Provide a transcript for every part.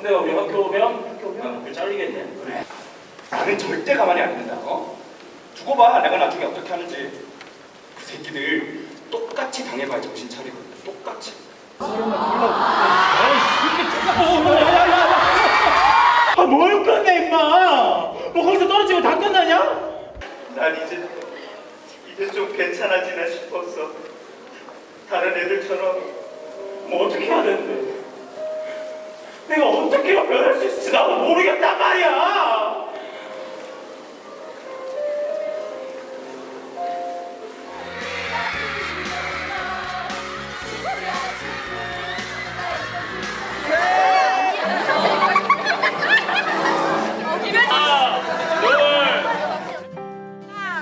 군대 오면 학교 오면 학교 오면 그 잘리겠네. 그래. 나는 절대 가만히 안 된다. 어? 두고 봐. 내가 나중에 어떻게 하는지. 그 새끼들 똑같이 당해봐야 정신 차리고 똑같이. 아, 뭘 끝내, 임마! 뭐 거기서 떨어지면 다 끝나냐? 난 이제 이제 좀 괜찮아지나 싶었어. 다른 애들처럼 어떻게 변할 수 있을지 나도 모르겠단 말이야.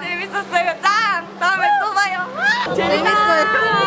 재밌었어요. 짱! 다음에 또 봐요. 재밌었어요